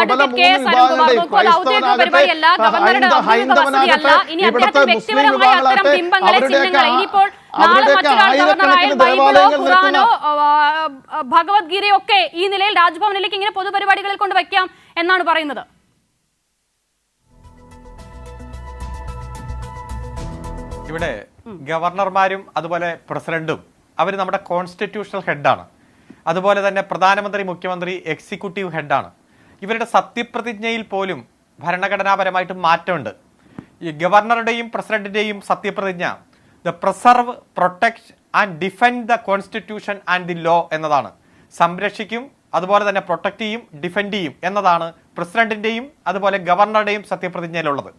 പ്രബല advocate K. മൂന്ന് സനൽകുമാർ വിഭാഗങ്ങളുടെയും നോക്കൂ, അത് ഔദ്യോഗിക പരിപാടിയല്ല, ഗവർണറുടെ ഔദ്യോഗിക വസതിയല്ല. ഇനി അദ്ദേഹത്തിന് വ്യക്തിപരമായ അത്തരം ബിംബങ്ങളെ ചിഹ്നങ്ങളെ ഇനിയിപ്പോൾ നാളെ അവരുടെയൊക്കെ മറ്റൊരാൾ ഗവർണറായാൽ ബൈബിളോ ദേവാലയങ്ങൾ ഖുറാനോ ഭഗവത്ഗീതയോ ഒക്കെ ഈ നിലയിൽ രാജ്ഭവനിലേക്ക് ഇങ്ങനെ പൊതുപരിപാടികളിൽ കൊണ്ട് വയ്ക്കാം എന്നാണ് പറയുന്നത് ഇവിടെ ഗവർണർമാരും അതുപോലെ പ്രസിഡന്റും അവർ നമ്മുടെ കോൺസ്റ്റിറ്റ്യൂഷണൽ ഹെഡാണ് അതുപോലെ തന്നെ പ്രധാനമന്ത്രി മുഖ്യമന്ത്രി എക്സിക്യൂട്ടീവ് ഹെഡാണ് ഇവരുടെ സത്യപ്രതിജ്ഞയിൽ പോലും ഭരണഘടനാപരമായിട്ട് മാറ്റമുണ്ട്. ഈ ഗവർണറുടെയും പ്രസിഡന്റിന്റെയും സത്യപ്രതിജ്ഞ the preserve protect and defend the constitution and the law എന്നതാണ്. സംരക്ഷിക്കും അതുപോലെ തന്നെ പ്രൊട്ടക്ട് ചെയ്യും ഡിഫെൻഡ് ചെയ്യും എന്നതാണ് പ്രസിഡന്റിന്റെയും അതുപോലെ ഗവർണറുടെയും സത്യപ്രതിജ്ഞയിലുള്ളത്.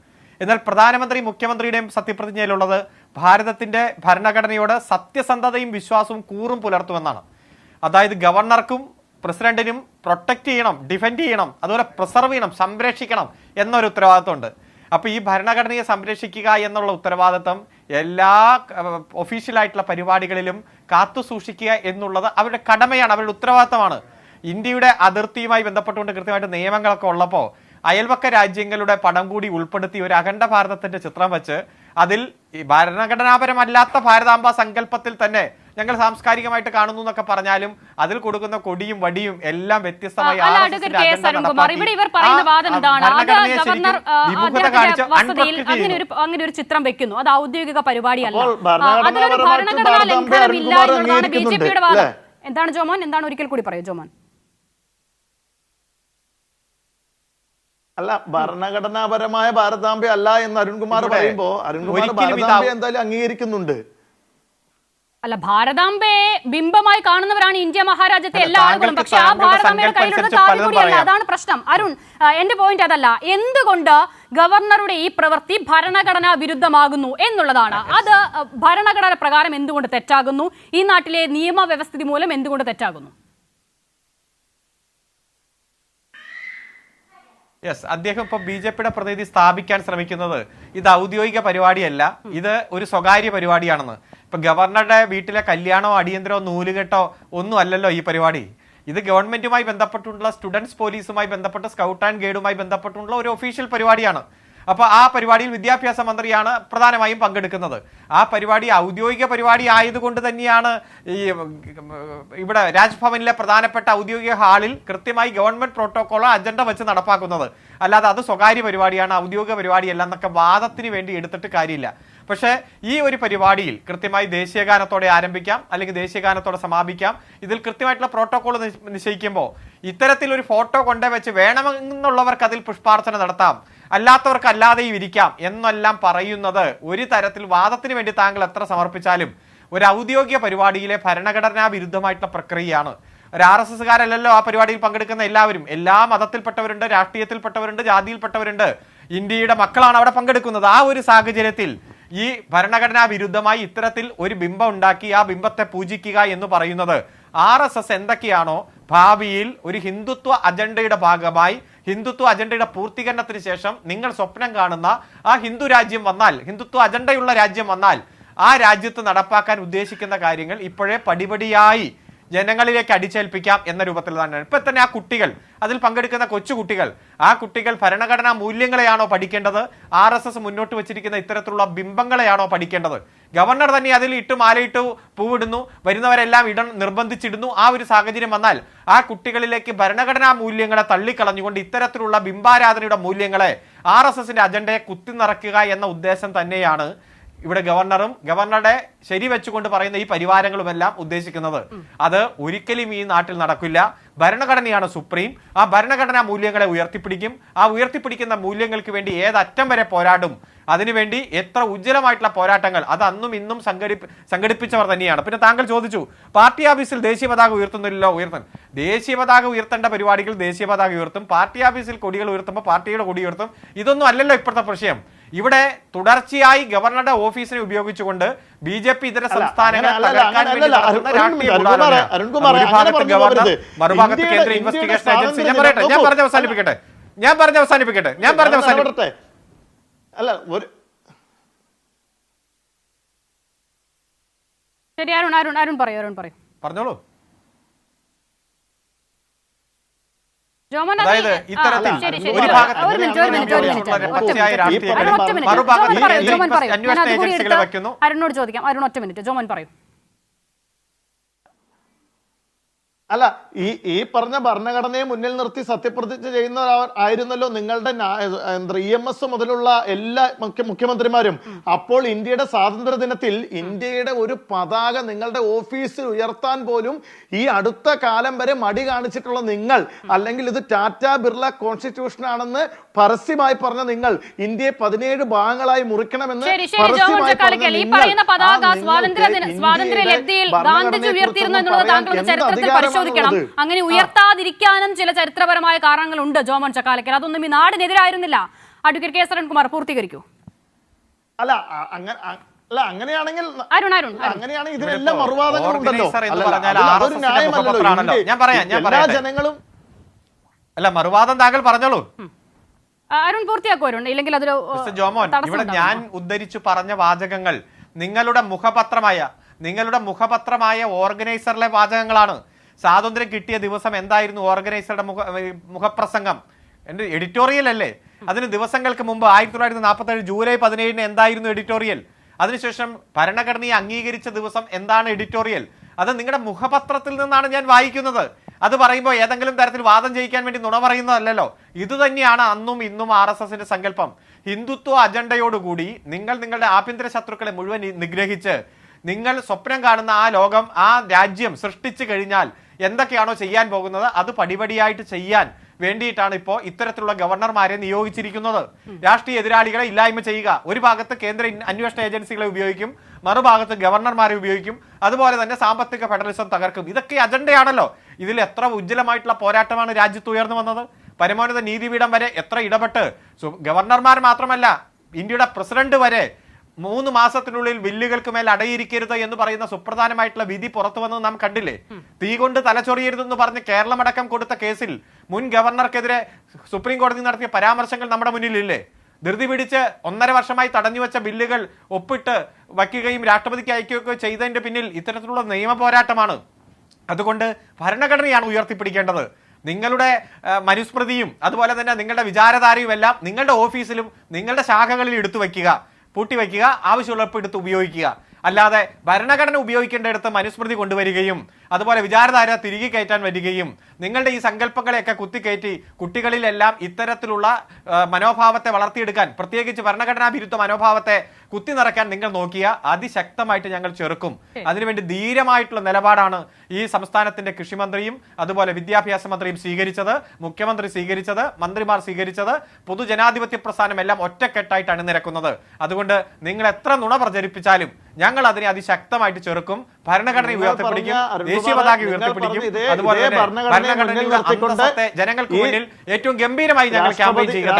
എന്നാൽ പ്രധാനമന്ത്രി മുഖ്യമന്ത്രിയുടെയും സത്യപ്രതിജ്ഞയിലുള്ളത് ഭാരതത്തിന്റെ ഭരണഘടനയോട് സത്യസന്ധതയും വിശ്വാസവും കൂറും പുലർത്തുമെന്നാണ്. അതായത് ഗവർണർക്കും പ്രസിഡന്റിനും പ്രൊട്ടക്റ്റ് ചെയ്യണം ഡിഫെൻഡ് ചെയ്യണം അതുപോലെ പ്രിസർവ് ചെയ്യണം സംരക്ഷിക്കണം എന്നൊരു ഉത്തരവാദിത്തമുണ്ട് അപ്പോൾ ഈ ഭരണഘടനയെ സംരക്ഷിക്കുക എന്നുള്ള ഉത്തരവാദിത്തം എല്ലാ ഒഫീഷ്യലായിട്ടുള്ള പരിപാടികളിലും കാത്തു സൂക്ഷിക്കുക എന്നുള്ളത് അവരുടെ കടമയാണ് അവരുടെ ഉത്തരവാദിത്തമാണ് ഇന്ത്യയുടെ അതിർത്തിയുമായി ബന്ധപ്പെട്ടുകൊണ്ട് കൃത്യമായിട്ട് നിയമങ്ങളൊക്കെ ഉള്ളപ്പോൾ അയൽവക്ക രാജ്യങ്ങളുടെ പടം കൂടി ഉൾപ്പെടുത്തി ഒരു അഖണ്ഡ ഭാരതത്തിന്റെ ചിത്രം വെച്ച് അതിൽ ഭരണഘടനാപരമല്ലാത്ത ഭാരതാംബ സങ്കല്പത്തിൽ തന്നെ ഞങ്ങൾ സാംസ്കാരികമായിട്ട് കാണുന്നു എന്നൊക്കെ പറഞ്ഞാലും അതിൽ കൊടുക്കുന്ന കൊടിയും വടിയും എല്ലാം വ്യത്യസ്തമായി അങ്ങനെ ഒരു അങ്ങനെ ഒരു ചിത്രം വെക്കുന്നു. അത് ഔദ്യോഗിക പരിപാടിയല്ല. അതിലൊരു ഭരണഘടനാ ഭാരതാംബയെ ലംഘനമില്ല എന്നുള്ളതാണ് ബി ജെ പിയുടെ വാദം. എന്താണ് ജോമോൻ? എന്താണ് ഒരിക്കൽ കൂടി പറയൂ ജോമോൻ. അല്ല ഭരണഘടനാപരമായ ഭാരതാംബ അല്ല എന്ന് അരുൺകുമാർ പറയുമ്പോ അരുൺകുമാർ ഇത് എന്തായാലും അംഗീകരിക്കുന്നുണ്ട്. അല്ല ഭാരതാംബയെ ബിംബമായി കാണുന്നവരാണ് ഇന്ത്യ മഹാരാജ്യത്തെ എല്ലാ ആളുകളും. പക്ഷെ ആ ഭാരതാംബയുടെ കയ്യിലുള്ള സങ്കല്പം കൂടിയല്ല അതാണ് പ്രശ്നം. അരുൺ എന്റെ പോയിന്റ് അതല്ല എന്തുകൊണ്ട് ഗവർണറുടെ ഈ പ്രവൃത്തി ഭരണഘടനാ വിരുദ്ധമാകുന്നു എന്നുള്ളതാണ്? അത് ഭരണഘടന പ്രകാരം എന്തുകൊണ്ട് തെറ്റാകുന്നു? ഈ നാട്ടിലെ നിയമവ്യവസ്ഥിതി മൂലം എന്തുകൊണ്ട് തെറ്റാകുന്നു? യെസ് അദ്ദേഹം ഇപ്പൊ ബി ജെ പിയുടെ പ്രതിനിധി സ്ഥാപിക്കാൻ ശ്രമിക്കുന്നത് ഇത് ഔദ്യോഗിക പരിപാടിയല്ല. ഇത് ഒരു സ്വകാര്യ പരിപാടിയാണെന്ന്. ഇപ്പൊ ഗവർണറുടെ വീട്ടിലെ കല്യാണോ അടിയന്തരോ നൂലുകെട്ടോ ഒന്നും അല്ലല്ലോ ഈ പരിപാടി. ഇത് ഗവൺമെന്റുമായി ബന്ധപ്പെട്ടുള്ള സ്റ്റുഡൻസ് പോലീസുമായി ബന്ധപ്പെട്ട് സ്കൗട്ട് ആൻഡ് ഗൈഡുമായി ബന്ധപ്പെട്ടുള്ള ഒരു ഒഫീഷ്യൽ പരിപാടിയാണ്. അപ്പോൾ ആ പരിപാടിയിൽ വിദ്യാഭ്യാസ മന്ത്രിയാണ് പ്രധാനമായും പങ്കെടുക്കുന്നത്. ആ പരിപാടി ഔദ്യോഗിക പരിപാടി ആയതുകൊണ്ട് തന്നെയാണ് ഈ ഇവിടെ രാജ്ഭവനിലെ പ്രധാനപ്പെട്ട ഔദ്യോഗിക ഹാളിൽ കൃത്യമായി ഗവൺമെന്റ് പ്രോട്ടോക്കോളോ അജണ്ട വെച്ച് നടപ്പാക്കുന്നത്. അല്ലാതെ അത് സ്വകാര്യ പരിപാടിയാണ് ഔദ്യോഗിക പരിപാടിയല്ല എന്നൊക്കെ വാദത്തിന് വേണ്ടി എടുത്തിട്ട് കാര്യമില്ല. പക്ഷേ ഈ ഒരു പരിപാടിയിൽ കൃത്യമായി ദേശീയഗാനത്തോടെ ആരംഭിക്കാം അല്ലെങ്കിൽ ദേശീയഗാനത്തോടെ സമാപിക്കാം. ഇതിൽ കൃത്യമായിട്ടുള്ള പ്രോട്ടോകോൾ നിശ്ചയിക്കുമ്പോൾ ഇത്തരത്തിൽ ഒരു ഫോട്ടോ കൊണ്ടുവച്ച് വേണമെന്നുള്ളവർക്ക് അതിൽ പുഷ്പാർച്ചന നടത്താം. അല്ലാത്തവർക്ക് അല്ലാതെയും ഇരിക്കാം എന്നെല്ലാം പറയുന്നത് ഒരു തരത്തിൽ വാദത്തിന് വേണ്ടി താങ്കൾ എത്ര സമർപ്പിച്ചാലും ഒരു ഔദ്യോഗിക പരിപാടിയിലെ ഭരണഘടനാ വിരുദ്ധമായിട്ടുള്ള പ്രക്രിയയാണ്. ഒരു ആർ എസ് എസ്കാരല്ലല്ലോ ആ പരിപാടിയിൽ പങ്കെടുക്കുന്ന എല്ലാവരും. എല്ലാ മതത്തിൽപ്പെട്ടവരുണ്ട് രാഷ്ട്രീയത്തിൽപ്പെട്ടവരുണ്ട് ജാതിയിൽപ്പെട്ടവരുണ്ട്. ഇന്ത്യയുടെ മക്കളാണ് അവിടെ പങ്കെടുക്കുന്നത്. ആ ഒരു സാഹചര്യത്തിൽ ഈ ഭരണഘടനാ വിരുദ്ധമായി ഇത്തരത്തിൽ ഒരു ബിംബം ഉണ്ടാക്കി ആ ബിംബത്തെ പൂജിക്കുക എന്ന് പറയുന്നത്. ആർ എസ് എസ് എന്തൊക്കെയാണോ ഭാവിയിൽ ഒരു ഹിന്ദുത്വ അജണ്ടയുടെ ഭാഗമായി ഹിന്ദുത്വ അജണ്ടയുടെ പൂർത്തീകരണത്തിന് ശേഷം നിങ്ങൾ സ്വപ്നം കാണുന്ന ആ ഹിന്ദു രാജ്യം വന്നാൽ ഹിന്ദുത്വ അജണ്ടയുള്ള രാജ്യം വന്നാൽ ആ രാജ്യത്ത് നടപ്പാക്കാൻ ഉദ്ദേശിക്കുന്ന കാര്യങ്ങൾ ഇപ്പോഴേ പടിപടിയായി ജനങ്ങളിലേക്ക് അടിച്ചേൽപ്പിക്കാം എന്ന രൂപത്തിൽ തന്നെയാണ് ഇപ്പൊ തന്നെ ആ കുട്ടികൾ അതിൽ പങ്കെടുക്കുന്ന കൊച്ചു കുട്ടികൾ ആ കുട്ടികൾ ഭരണഘടനാ മൂല്യങ്ങളെയാണോ പഠിക്കേണ്ടത്? ആർ എസ് എസ് മുന്നോട്ട് വെച്ചിരിക്കുന്ന ഇത്തരത്തിലുള്ള ബിംബങ്ങളെയാണോ പഠിക്കേണ്ടത്? ഗവർണർ തന്നെ അതിൽ ഇട്ട് മാലയിട്ട് പൂവിടുന്നു വരുന്നവരെല്ലാം ഇട നിർബന്ധിച്ചിടുന്നു. ആ ഒരു സാഹചര്യം വന്നാൽ ആ കുട്ടികളിലേക്ക് ഭരണഘടനാ മൂല്യങ്ങളെ തള്ളിക്കളഞ്ഞുകൊണ്ട് ഇത്തരത്തിലുള്ള ബിംബാരാധനയുടെ മൂല്യങ്ങളെ ആർ എസ് എസിന്റെ അജണ്ടയെ കുത്തിനിറക്കുക എന്ന ഉദ്ദേശം തന്നെയാണ് ഇവിടെ ഗവർണറും ഗവർണറുടെ ശരി വെച്ചുകൊണ്ട് പറയുന്ന ഈ പരിവാരങ്ങളുമെല്ലാം ഉദ്ദേശിക്കുന്നത് അത് ഒരിക്കലും ഈ നാട്ടിൽ നടക്കില്ല. ഭരണഘടനയാണ് സുപ്രീം. ആ ഭരണഘടനാ മൂല്യങ്ങളെ ഉയർത്തിപ്പിടിക്കും. ആ ഉയർത്തിപ്പിടിക്കുന്ന മൂല്യങ്ങൾക്ക് വേണ്ടി ഏതറ്റം വരെ പോരാടും? അതിനുവേണ്ടി എത്ര ഉജ്ജ്വലമായിട്ടുള്ള പോരാട്ടങ്ങൾ? അത് അന്നും ഇന്നും സംഘടി സംഘടിപ്പിച്ചവർ തന്നെയാണ്. പിന്നെ താങ്കൾ ചോദിച്ചു പാർട്ടി ഓഫീസിൽ ദേശീയ പതാക ഉയർത്തുന്നില്ലല്ലോ ഉയർത്തൻ ദേശീയ പതാക ഉയർത്തേണ്ട പരിപാടികൾ ദേശീയ പതാക ഉയർത്തും. പാർട്ടി ഓഫീസിൽ കൊടികൾ ഉയർത്തുമ്പോൾ പാർട്ടിയുടെ കൊടി ഉയർത്തും. ഇതൊന്നും അല്ലല്ലോ ഇപ്പോഴത്തെ പ്രശ്നം. ഇവിടെ തുടർച്ചയായി ഗവർണറുടെ ഓഫീസിനെ ഉപയോഗിച്ചുകൊണ്ട് ബി ജെ പി ഇതര സംസ്ഥാനങ്ങളെ ഞാൻ പറഞ്ഞ ഞാൻ നോക്കൂ. പറഞ്ഞ് അവസാനിപ്പിക്കട്ടെ. ഞാൻ പറഞ്ഞ അവസാനിപ്പിക്കട്ടെ ഞാൻ പറഞ്ഞ് അവസാനിപ്പിക്കട്ടെ അല്ല ഒരു ശരി അരുൺ അരുൺ അരുൺ പറയൂ അരുൺ പറയൂ. പറഞ്ഞോളൂ ജോമോൻ അത് അതായത് ഈ- ഇത്തരത്തിൽ ആ, ശരി, ശരി. ഒരു ഒരു ഭാഗത്ത് ഒരു മിനിറ്റ് ഒരു മിനിറ്റ് ഒരു മിനിറ്റ് ഉള്ള ഒറ്റ പച്ചയായ മിനിറ്റ് മറുഭാഗത്ത് അന്വേഷണ ഏജൻസികളെ എടുത്ത് വെക്കുന്നു. ചോദിക്കാം. അരുൺ ഒറ്റ മിനിറ്റ്. ജോമൻ പറയൂ. അല്ല ഈ ഈ പറഞ്ഞ ഭരണഘടനയെ മുന്നിൽ നിർത്തി സത്യപ്രതിജ്ഞ ചെയ്യുന്നവർ ആയിരുന്നല്ലോ നിങ്ങളുടെ ഇ എം എസ് മുതലുള്ള എല്ലാ മുഖ്യ മുഖ്യമന്ത്രിമാരും. അപ്പോൾ ഇന്ത്യയുടെ സ്വാതന്ത്ര്യ ദിനത്തിൽ ഇന്ത്യയുടെ ഒരു പതാക നിങ്ങളുടെ ഓഫീസിൽ ഉയർത്താൻ പോലും ഈ അടുത്ത കാലം വരെ മടി കാണിച്ചിട്ടുള്ള നിങ്ങൾ അല്ലെങ്കിൽ ഇത് ടാറ്റ ബിർള കോൺസ്റ്റിറ്റ്യൂഷൻ ആണെന്ന് പരസ്യമായി പറഞ്ഞ നിങ്ങൾ ഇന്ത്യയെ പതിനേഴ് ഭാഗങ്ങളായി മുറിക്കണമെന്ന് പരസ്യമായി പറഞ്ഞ നിങ്ങൾ, പരിശോധിക്കണം അങ്ങനെ ഉയർത്താതിരിക്കാനും ചില ചരിത്രപരമായ കാരണങ്ങളുണ്ട് ജോമോൻ ചക്കാലക്കൽ. അതൊന്നും ഈ നാടിനെതിരായിരുന്നില്ല. അഡ്വക്കേറ്റ് കെ സരൺകുമാർ പൂർത്തീകരിക്കൂ. അല്ല അ- അങ്ങ- അല്ല അങ്ങനെയാണെങ്കിൽ അങ്ങനെയാണെങ്കിൽ ഇതിനെല്ലാം മറുവാദങ്ങളുണ്ടല്ലോ ഞാൻ പറയാം, ഞാൻ എല്ലാ ജനങ്ങളും അല്ല മറുവാദം താങ്കൾ പറഞ്ഞോളൂ. അരുൺ പൂർത്തിയാക്കൂ അരുൺ. ഇല്ലെങ്കിൽ അതൊരു മിസ്റ്റർ ജോമോൻ ഇവിടെ ഞാൻ ഉദ്ധരിച്ചു പറഞ്ഞ വാചകങ്ങൾ നിങ്ങളുടെ മുഖപത്രമായ നിങ്ങളുടെ മുഖപത്രമായ ഓർഗനൈസറിലെ വാചകങ്ങളാണ്. സ്വാതന്ത്ര്യം കിട്ടിയ ദിവസം എന്തായിരുന്നു ഓർഗനൈസറുടെ മുഖ മുഖപ്രസംഗം? എന്റെ എഡിറ്റോറിയൽ അല്ലേ? അതിന് ദിവസങ്ങൾക്ക് മുമ്പ് ആയിരത്തി തൊള്ളായിരത്തി നാൽപ്പത്തേഴ് ജൂലൈ പതിനേഴിന് എന്തായിരുന്നു എഡിറ്റോറിയൽ അതിനുശേഷം ഭരണഘടനയെ അംഗീകരിച്ച ദിവസം എന്താണ് എഡിറ്റോറിയൽ അത് നിങ്ങളുടെ മുഖപത്രത്തിൽ നിന്നാണ് ഞാൻ വായിക്കുന്നത്. അത് പറയുമ്പോൾ ഏതെങ്കിലും തരത്തിൽ വാദം ചെയ്യിക്കാൻ വേണ്ടി നുണ പറയുന്നതല്ലല്ലോ. ഇത് തന്നെയാണ് അന്നും ഇന്നും ആർ എസ് എസിന്റെ സങ്കല്പം. ഹിന്ദുത്വ അജണ്ടയോടുകൂടി നിങ്ങൾ നിങ്ങളുടെ ആഭ്യന്തര ശത്രുക്കളെ മുഴുവൻ നിഗ്രഹിച്ച് നിങ്ങൾ സ്വപ്നം കാണുന്ന ആ ലോകം ആ രാജ്യം സൃഷ്ടിച്ചു കഴിഞ്ഞാൽ എന്തൊക്കെയാണോ ചെയ്യാൻ പോകുന്നത് അത് പടിപടിയായിട്ട് ചെയ്യാൻ വേണ്ടിയിട്ടാണ് ഇപ്പോൾ ഇത്തരത്തിലുള്ള ഗവർണർമാരെ നിയോഗിച്ചിരിക്കുന്നത്. രാഷ്ട്രീയ എതിരാളികളെ ഇല്ലായ്മ ചെയ്യുക. ഒരു ഭാഗത്ത് കേന്ദ്ര അന്വേഷണ ഏജൻസികളെ ഉപയോഗിക്കും മറുഭാഗത്ത് ഗവർണർമാരെ ഉപയോഗിക്കും അതുപോലെ തന്നെ സാമ്പത്തിക ഫെഡറലിസം തകർക്കും. ഇതൊക്കെ അജണ്ടയാണല്ലോ. ഇതിൽ എത്ര ഉജ്ജ്വലമായിട്ടുള്ള പോരാട്ടമാണ് രാജ്യത്ത് ഉയർന്നു വന്നത്. പരമോന്നത നീതിപീഠം വരെ എത്ര ഇടപെട്ട്. ഗവർണർമാർ മാത്രമല്ല ഇന്ത്യയുടെ പ്രസിഡന്റ് വരെ മൂന്ന് മാസത്തിനുള്ളിൽ വില്ലുകൾക്ക് മേൽ അടയിരിക്കരുത് എന്ന് പറയുന്ന സുപ്രധാനമായിട്ടുള്ള വിധി പുറത്തു വന്നത് നാം കണ്ടില്ലേ? തീ കൊണ്ട് തലച്ചൊറിയരുതെന്ന് പറഞ്ഞ് കേരളമടക്കം കൊടുത്ത കേസിൽ മുൻ ഗവർണർക്കെതിരെ സുപ്രീം കോടതി നടത്തിയ പരാമർശങ്ങൾ നമ്മുടെ മുന്നിലില്ലേ? ധൃതി പിടിച്ച് ഒന്നര വർഷമായി തടഞ്ഞു വെച്ച ബില്ലുകൾ ഒപ്പിട്ട് വയ്ക്കുകയും രാഷ്ട്രപതിക്ക് അയക്കുകയൊക്കെ ചെയ്തതിന്റെ പിന്നിൽ ഇത്തരത്തിലുള്ള നിയമ പോരാട്ടമാണ്. അതുകൊണ്ട് ഭരണഘടനയാണ് ഉയർത്തിപ്പിടിക്കേണ്ടത്. നിങ്ങളുടെ മനുസ്മൃതിയും അതുപോലെ തന്നെ നിങ്ങളുടെ വിചാരധാരയും എല്ലാം നിങ്ങളുടെ ഓഫീസിലും നിങ്ങളുടെ ശാഖകളിൽ എടുത്തു വയ്ക്കുക. പൂട്ടി വയ്ക്കുക ആവശ്യമുള്ളപ്പോൾ എടുത്ത് ഉപയോഗിക്കുക. അല്ലാതെ ഭരണഘടന ഉപയോഗിക്കേണ്ടടുത്ത് മനുസ്മൃതി കൊണ്ടുവരികയും അതുപോലെ വിചാരധാര തിരികെ കയറ്റാൻ വരികയും നിങ്ങളുടെ ഈ സങ്കല്പങ്ങളെയൊക്കെ കുത്തിക്കയറ്റി കുട്ടികളിലെല്ലാം ഇത്തരത്തിലുള്ള മനോഭാവത്തെ വളർത്തിയെടുക്കാൻ പ്രത്യേകിച്ച് ഭരണഘടനാ വിരുദ്ധ മനോഭാവത്തെ കുത്തി നിറയ്ക്കാൻ നിങ്ങൾ നോക്കിയ അതിശക്തമായിട്ട് ഞങ്ങൾ ചെറുക്കും. അതിനുവേണ്ടി ധീരമായിട്ടുള്ള നിലപാടാണ് ഈ സംസ്ഥാനത്തിന്റെ കൃഷിമന്ത്രിയും അതുപോലെ വിദ്യാഭ്യാസ മന്ത്രിയും സ്വീകരിച്ചത് മുഖ്യമന്ത്രി സ്വീകരിച്ചത് മന്ത്രിമാർ സ്വീകരിച്ചത് പൊതുജനാധിപത്യ പ്രസ്ഥാനം എല്ലാം ഒറ്റക്കെട്ടായിട്ട് അണിനിരക്കുന്നത്. അതുകൊണ്ട് നിങ്ങൾ എത്ര നുണ പ്രചരിപ്പിച്ചാലും ഞങ്ങൾ അതിനെ അതിശക്തമായിട്ട് ചെറുക്കും ഭരണഘടന ഉയർത്തിപ്പിടിക്കും ദേശീയ പതാക ഉയർത്തിപ്പിടിക്കും. അതുപോലെ ഭരണഘടനയെ മുന്നിൽ നിർത്തിക്കൊണ്ട് ജനങ്ങൾക്ക് മുന്നിൽ ഏറ്റവും ഗംഭീരമായി ഞങ്ങൾ ക്യാമ്പയിൻ ചെയ്യുക